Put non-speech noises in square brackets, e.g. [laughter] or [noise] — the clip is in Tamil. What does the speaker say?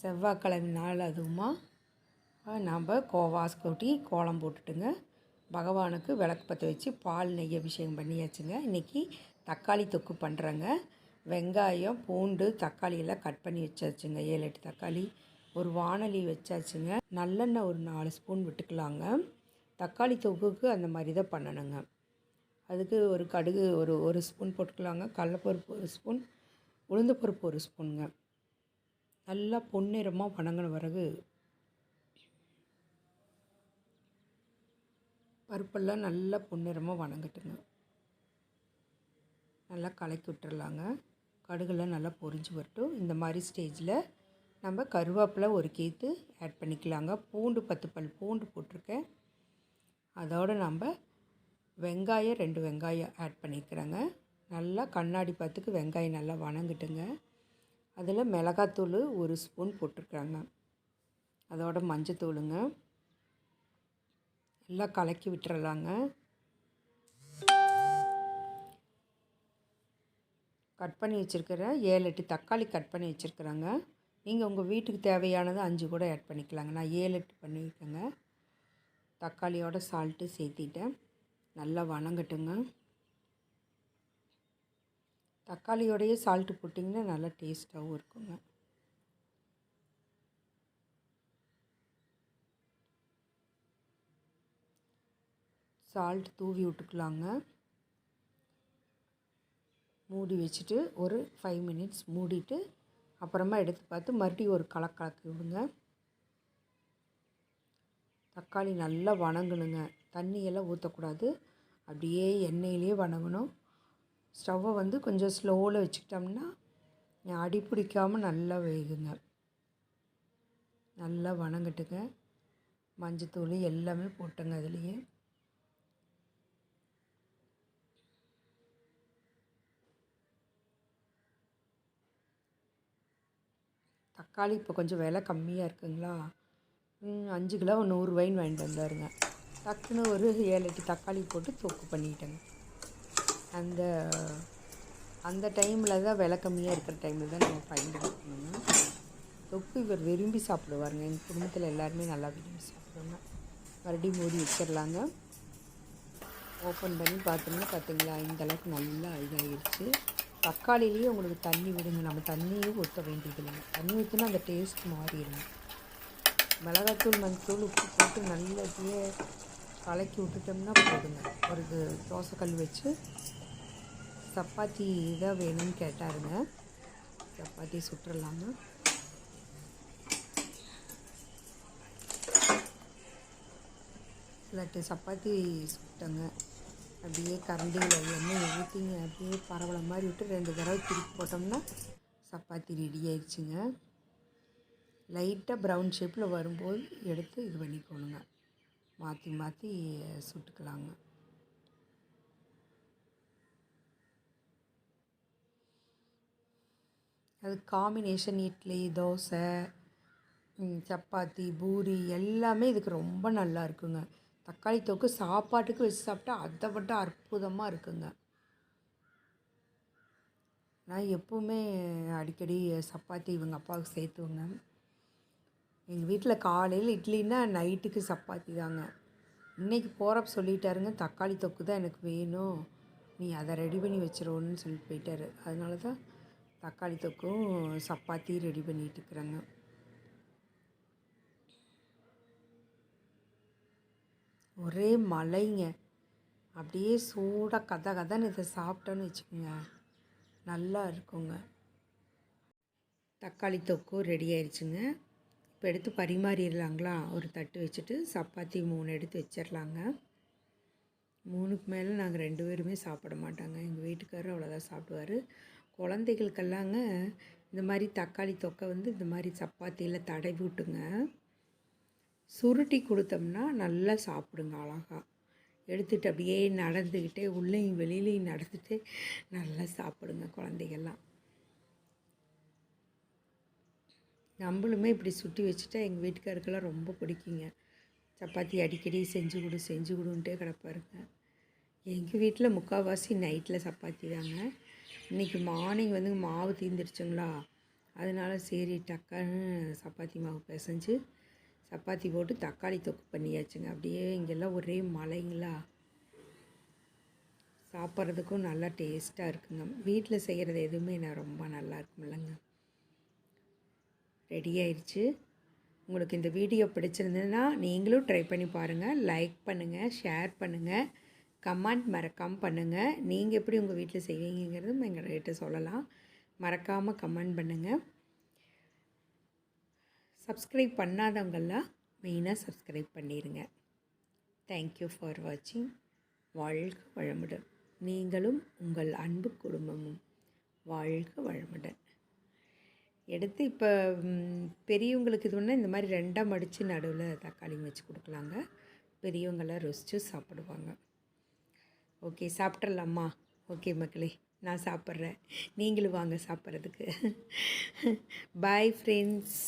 செவ்வாய்க்கிழமை நாள் அதுவுமா நாம் கோவாஸ் கொட்டி கோலம் போட்டுட்டுங்க. பகவானுக்கு விளக்கு பற்ற வச்சு பால் நெய் அபிஷேகம் பண்ணியாச்சுங்க. இன்றைக்கி தக்காளி தொக்கு பண்ணுறேங்க வெங்காயம் பூண்டு தக்காளி எல்லாம் கட் பண்ணி வச்சாச்சுங்க. ஏழு எட்டு தக்காளி ஒரு வானொலி வச்சாச்சுங்க. நல்லெண்ணெய் ஒரு நாலு ஸ்பூன் விட்டுக்கலாங்க. தக்காளி தொக்குக்கு அந்த மாதிரி தான் பண்ணணுங்க. அதுக்கு ஒரு கடுகு ஒரு ஒரு ஸ்பூன் போட்டுக்கலாங்க. கடலப்பருப்பு ஒரு ஸ்பூன் உளுந்தப்பருப்பு ஒரு ஸ்பூனுங்க. நல்லா பொன்னிறமாக வணங்கின பிறகு பருப்பெல்லாம் நல்லா பொன்னிறமாக வணங்கட்டுங்க. நல்லா கலக்கி விட்டுறலாங்க. கடுகெல்லாம் நல்லா பொரிஞ்சு வரட்டும். இந்த மாதிரி ஸ்டேஜில் நம்ம கருவேப்பிலை ஒரு கீத்து ஆட் பண்ணிக்கலாங்க. பூண்டு பத்து பல் பூண்டு போட்டிருக்கேன். அதோடு நம்ம வெங்காயம் ரெண்டு வெங்காயம் ஆட் பண்ணிக்கிறேங்க. நல்லா கண்ணாடி பார்த்துக்கு வெங்காயம் நல்லா வணங்கிட்டுங்க. அதில் மிளகாத்தூள் ஒரு ஸ்பூன் போட்டிருக்காங்க அதோட மஞ்சத்தூளுங்க. எல்லாம் கலக்கி விட்டுறலாங்க. கட் பண்ணி வச்சுருக்கிற ஏழு எட்டு தக்காளி கட் பண்ணி வச்சுருக்குறாங்க. நீங்கள் உங்கள் வீட்டுக்கு தேவையானது அஞ்சு கூட ஆட் பண்ணிக்கலாங்க. நான் ஏழு எட்டு பண்ணியிருக்கேங்க. தக்காளியோட சால்ட்டு சேர்த்திட்டேன். நல்லா வணங்கட்டுங்க. தக்காளியோடையே சால்ட்டு போட்டிங்கன்னா நல்லா டேஸ்ட்டாகவும் இருக்குங்க. சால்ட் தூவி விட்டுக்கலாங்க. மூடி வச்சுட்டு ஒரு ஃபைவ் மினிட்ஸ் மூடிட்டு அப்புறமா எடுத்து பார்த்து மறுபடியும் ஒரு கலக்கலக்கி விடுங்க. தக்காளி நல்லா வணங்கணுங்க. தண்ணியெல்லாம் ஊற்றக்கூடாது அப்படியே எண்ணெயிலே வணங்கணும். ஸ்டவ்வை வந்து கொஞ்சம் ஸ்லோவில் வச்சுக்கிட்டோம்னா அடி பிடிக்காமல் நல்லா வேகுங்க. நல்லா வணங்கட்டுங்க. மஞ்சத்தூள் எல்லாமே போட்டுங்க அதுலேயே. தக்காளி இப்போ கொஞ்சம் விலை கம்மியாக இருக்குங்களா? அஞ்சு கிலோ நூறுரூவாயின்னு வாங்கிட்டு வந்தாருங்க. டக்குன்னு ஒரு ஏழு எட்டு தக்காளி போட்டு தொக்கு பண்ணிட்டேங்க. அந்த அந்த டைமில் தான் விலை கம்மியாக இருக்கிற டைமில் தான் நம்ம பயன்படுத்தணும்னா தொக்கு இவர் விரும்பி சாப்பிடுவாருங்க. எங்கள் குடும்பத்தில் எல்லாருமே நல்லா விரும்பி சாப்பிடுவாங்க. மறுபடியும் மூடி வச்சிடலாங்க. ஓப்பன் பண்ணி பார்த்தோம்னா பார்த்தீங்களா? இந்த அளவுக்கு நல்லா இதாகிடுச்சு. தக்காளிலேயே உங்களுக்கு தண்ணி விடுங்க. நம்ம தண்ணியே ஊற்ற வேண்டியது இல்லைங்க தண்ணி ஊற்றினா அந்த டேஸ்ட் மாறிடுங்க மிளகாத்தூள் மஞ்சத்தூள் உப்பு போட்டு நல்லா கலக்கி விட்டுட்டோம்னா போதுங்க. ஒரு தோசைக்கல் வச்சு சப்பாத்தி தான் வேணும்னு கேட்டாருங்க. சப்பாத்தி சுட்டுறலாங்க இல்லாட்டி சப்பாத்தி சுட்டங்க. அப்படியே கரண்டியில் எண்ணெய் ஊற்றிங்க அப்படியே பரவலை மாதிரி விட்டு ரெண்டு தடவை திருப்பி போட்டோம்னா சப்பாத்தி ரெடி ஆயிடுச்சுங்க. லைட்டாக ப்ரௌன் ஷேப்பில் வரும்போது எடுத்து இது பண்ணிக்கணுங்க. மாற்றி மாற்றி சுட்டுக்கலாங்க. அது காம்பினேஷன் இட்லி தோசை சப்பாத்தி பூரி எல்லாமே இதுக்கு ரொம்ப நல்லா இருக்குங்க. தக்காளி தொக்கு சாப்பாட்டுக்கு வச்சு சாப்பிட்டா அதை விட அற்புதமாக இருக்குங்க. நான் எப்போவுமே அடிக்கடி சப்பாத்தி இவங்க அப்பாவுக்கு சேர்த்துவங்க. எங்கள் வீட்டில் காலையில் இட்லின்னா நைட்டுக்கு சப்பாத்தி தாங்க. இன்றைக்கி போகிறப்ப சொல்லிட்டாருங்க தக்காளி தொக்கு தான் எனக்கு வேணும். நீ அதை ரெடி பண்ணி வச்சிருவோன்னு சொல்லிட்டு போயிட்டாரு. அதனால தான் தக்காளி தொக்கும் சப்பாத்தி ரெடி பண்ணிகிட்டு இருக்கிறேங்க ஒரே மலைங்க அப்படியே சூடாக கதை கதைன்னு இதை சாப்பிட்டோன்னு வச்சுக்கோங்க. நல்லா இருக்குங்க. தக்காளி தொக்கும் ரெடி ஆயிடுச்சுங்க இப்போ எடுத்து பரிமாறிடலாங்களா? ஒரு தட்டு வச்சுட்டு சப்பாத்தி மூணு எடுத்து வச்சிடலாங்க. மூணுக்கு மேலே நாங்கள் ரெண்டு பேருமே சாப்பிட மாட்டாங்க. எங்கள் வீட்டுக்காரர் அவ்வளோதான் சாப்பிடுவார். குழந்தைகளுக்கெல்லாங்க இந்த மாதிரி தக்காளி தொக்கை வந்து இந்த மாதிரி சப்பாத்தியில் தடவி விட்டுங்க. சுருட்டி கொடுத்தோம்னா நல்லா சாப்பிடுங்க அழகாக எடுத்துகிட்டு அப்படியே நடந்துக்கிட்டே உள்ளேயும் வெளியிலையும் நடந்துட்டு நல்லா சாப்பிடுங்க குழந்தைகள்லாம். நம்மளுமே இப்படி சுட்டி வச்சுட்டா எங்கள் வீட்டுக்காருக்கெல்லாம் ரொம்ப பிடிக்குங்க. சப்பாத்தி அடிக்கடி செஞ்சு கொடு செஞ்சு கொடுன்ட்டே கிடப்பாருங்க. எங்கள் வீட்டில் முக்கால்வாசி நைட்டில் சப்பாத்தி தாங்க. இன்றைக்கி மார்னிங் வந்து மாவு தீர்ந்துருச்சுங்களா அதனால சரி டக்குன்னு சப்பாத்தி மாவு பிசைஞ்சு சப்பாத்தி போட்டு தக்காளி தொக்கு பண்ணியாச்சுங்க. அப்படியே இங்கெல்லாம் ஒரே மழைங்களா சாப்பிட்றதுக்கும் நல்லா டேஸ்ட்டாக இருக்குங்க. வீட்டில் செய்கிறது எதுவுமே நான் ரொம்ப நல்லா இருக்குமில்லங்க. ரெடி ஆயிடுச்சு உங்களுக்கு இந்த வீடியோ பிடிச்சிருந்ததுன்னா நீங்களும் ட்ரை பண்ணி பாருங்கள் லைக் பண்ணுங்கள் ஷேர் பண்ணுங்கள் கமெண்ட் மறக்காமல் பண்ணுங்கள் நீங்கள் எப்படி உங்கள் வீட்டில் செய்வீங்கிறதும் எங்கள்கிட்ட சொல்லலாம். மறக்காமல் கமெண்ட் பண்ணுங்கள் சப்ஸ்கிரைப் பண்ணாதவங்கெல்லாம் மெயினாக சப்ஸ்கிரைப் பண்ணிடுங்க தேங்க்யூ ஃபார் வாட்சிங் வாழ்க வளமுடன். நீங்களும் உங்கள் அன்பு குடும்பமும் வாழ்க வளமுடன். எடுத்து இப்போ பெரியவங்களுக்கு இது ஒன்று இந்த மாதிரி ரெண்டாக மடித்து நடுவில் தக்காளி வச்சு கொடுக்கலாங்க. பெரியவங்களாம் ருசிச்சு சாப்பிடுவாங்க. ஓகே சாப்பிட்றலாமா ஓகே மக்களே நான் சாப்பிட்றேன். நீங்களும் வாங்க சாப்பிட்றதுக்கு. [laughs] Bye friends